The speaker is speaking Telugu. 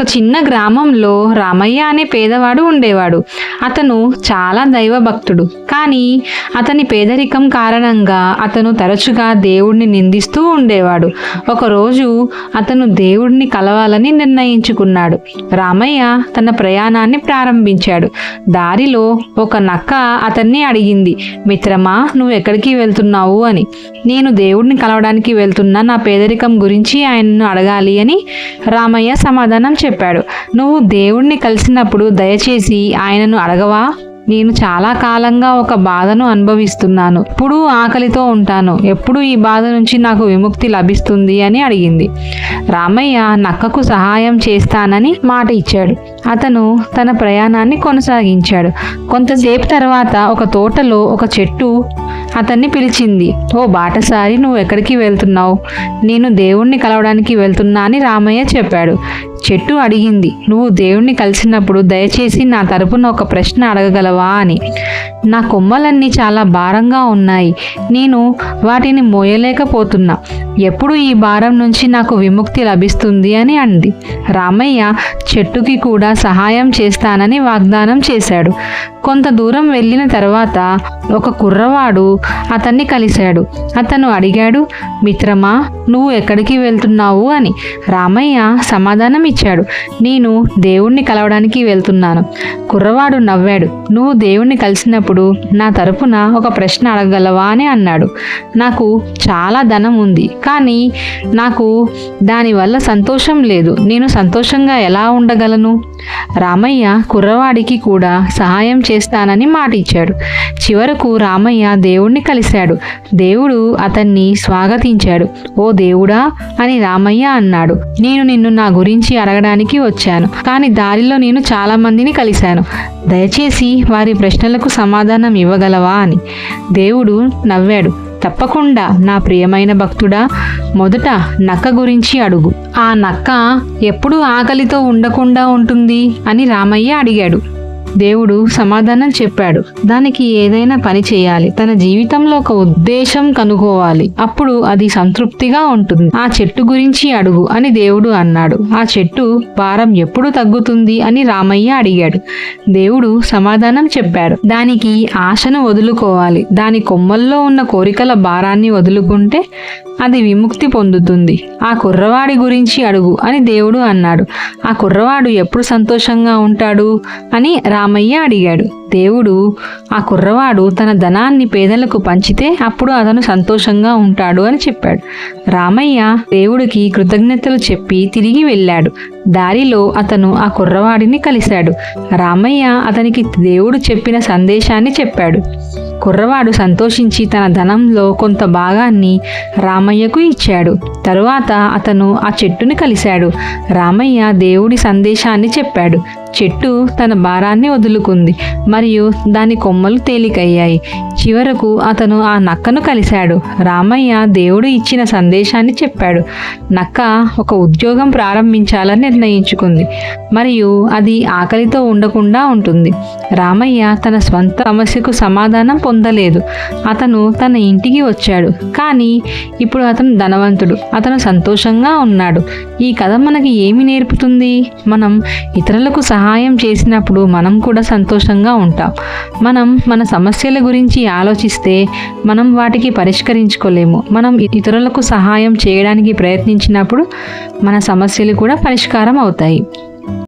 ఒక చిన్న గ్రామంలో రామయ్య అనే పేదవాడు ఉండేవాడు. అతను చాలా దైవభక్తుడు. కానీ అతని పేదరికం కారణంగా అతను తరచుగా దేవుణ్ణి నిందిస్తూ ఉండేవాడు. ఒకరోజు అతను దేవుడిని కలవాలని నిర్ణయించుకున్నాడు. రామయ్య తన ప్రయాణాన్ని ప్రారంభించాడు. దారిలో ఒక నక్క అతన్ని అడిగింది మిత్రమా నువ్వు ఎక్కడికి వెళ్తున్నావు? అని. నేను దేవుడిని కలవడానికి వెళ్తున్నా నా పేదరికం గురించి ఆయనను అడగాలి అని రామయ్య సమాధానం చెప్పాడు. నువ్వు దేవుణ్ణి కలిసినప్పుడు దయచేసి ఆయనను అడగవా? నేను చాలా కాలంగా ఒక బాధను అనుభవిస్తున్నాను. ఎప్పుడూ ఆకలితో ఉంటాను. ఎప్పుడు ఈ బాధ నుంచి నాకు విముక్తి లభిస్తుంది? అని అడిగింది. రామయ్య నక్కకు సహాయం చేస్తానని మాట ఇచ్చాడు. అతను తన ప్రయాణాన్ని కొనసాగించాడు. కొంతసేపు తర్వాత ఒక తోటలో ఒక చెట్టు అతన్ని పిలిచింది. ఓ బాటసారి నువ్వు ఎక్కడికి వెళ్తున్నావు? నేను దేవుణ్ణి కలవడానికి వెళ్తున్నా అని రామయ్య చెప్పాడు. చెట్టు అడిగింది. నువ్వు దేవుణ్ణి కలిసినప్పుడు దయచేసి నా తరపున ఒక ప్రశ్న అడగగలవా? అని. నా కొమ్మలన్నీ చాలా భారంగా ఉన్నాయి. నేను వాటిని మోయలేకపోతున్నా. ఎప్పుడు ఈ భారం నుంచి నాకు విముక్తి లభిస్తుంది? అని అంది. రామయ్య చెట్టుకి కూడా సహాయం చేస్తానని వాగ్దానం చేశాడు. కొంత దూరం వెళ్ళిన తర్వాత ఒక కుర్రవాడు అతన్ని కలిశాడు. అతను అడిగాడు మిత్రమా నువ్వు ఎక్కడికి వెళ్తున్నావు? అని. రామయ్య సమాధానం ఇచ్చాడు నేను దేవుణ్ణి కలవడానికి వెళ్తున్నాను. కుర్రవాడు నవ్వాడు నువ్వు దేవుణ్ణి కలిసినప్పుడు నా తరపున ఒక ప్రశ్న అడగలవా అని అన్నాడు నాకు చాలా ధనం ఉంది కానీ నాకు దానివల్ల సంతోషం లేదు. నేను సంతోషంగా ఎలా ఉండగలను? రామయ్య కుర్రవాడికి కూడా సహాయం చేస్తానని మాట ఇచ్చాడు చివరి చివరకు రామయ్య దేవుణ్ణి కలిశాడు. దేవుడు అతన్ని స్వాగతించాడు. ఓ దేవుడా అని రామయ్య అన్నాడు. నేను నిన్ను నా గురించి అడగడానికి వచ్చాను కానీ దారిలో నేను చాలా మందిని కలిశాను. దయచేసి వారి ప్రశ్నలకు సమాధానం ఇవ్వగలవా అని. దేవుడు నవ్వాడు. తప్పకుండా నా ప్రియమైన భక్తుడా మొదట నక్క గురించి అడుగు. ఆ నక్క ఎప్పుడు ఆకలితో ఉండకుండా ఉంటుంది అని రామయ్య అడిగాడు. దేవుడు సమాధానం చెప్పాడు. దానికి ఏదైనా పని చేయాలి. తన జీవితంలో ఒక ఉద్దేశం కనుగోవాలి అప్పుడు అది సంతృప్తిగా ఉంటుంది. ఆ చెట్టు గురించి అడుగు అని దేవుడు అన్నాడు. ఆ చెట్టు భారం ఎప్పుడు తగ్గుతుంది అని రామయ్య అడిగాడు. దేవుడు సమాధానం చెప్పాడు. దానికి ఆశను వదులుకోవాలి. దాని కొమ్మల్లో ఉన్న కోరికల భారాన్ని వదులుకుంటే అది విముక్తి పొందుతుంది. ఆ కుర్రవాడి గురించి అడుగు అని దేవుడు అన్నాడు. ఆ కుర్రవాడు ఎప్పుడు సంతోషంగా ఉంటాడు అని రామయ్య అడిగాడు. దేవుడు ఆ కుర్రవాడు తన ధనాన్ని పేదలకు పంచితే అప్పుడు అతను సంతోషంగా ఉంటాడు అని చెప్పాడు. రామయ్య దేవుడికి కృతజ్ఞతలు చెప్పి తిరిగి వెళ్ళాడు. దారిలో అతను ఆ కుర్రవాడిని కలిశాడు. రామయ్య అతనికి దేవుడు చెప్పిన సందేశాన్ని చెప్పాడు. కుర్రవాడు సంతోషించి తన ధనంలో కొంత భాగాన్ని రామయ్యకు ఇచ్చాడు. తరువాత అతను ఆ చెట్టుని కలిశాడు. రామయ్య దేవుడి సందేశాన్ని చెప్పాడు. చెట్టు తన భారాన్ని వదులుకుంది. మరియు దాని కొమ్మలు తేలికయ్యాయి. చివరకు అతను ఆ నక్కను కలిశాడు. రామయ్య దేవుడు ఇచ్చిన సందేశాన్ని చెప్పాడు. నక్క ఒక ఉద్యోగం ప్రారంభించాలని నిర్ణయించుకుంది. మరియు అది ఆకలితో ఉండకుండా ఉంటుంది. రామయ్య తన స్వంత సమస్యకు సమాధానం పొందలేదు. అతను తన ఇంటికి వచ్చాడు. కానీ ఇప్పుడు అతను ధనవంతుడు. అతను సంతోషంగా ఉన్నాడు. ఈ కథ మనకి ఏమి నేర్పుతుంది? మనం ఇతరులకు సహాయం చేసినప్పుడు మనం కూడా సంతోషంగా ఉంటాం. మనం మన సమస్యల గురించి ఆలోచిస్తే మనం వాటికి పరిష్కరించుకోలేము. మనం ఇతరులకు సహాయం చేయడానికి ప్రయత్నించినప్పుడు మన సమస్యలు కూడా పరిష్కారం అవుతాయి.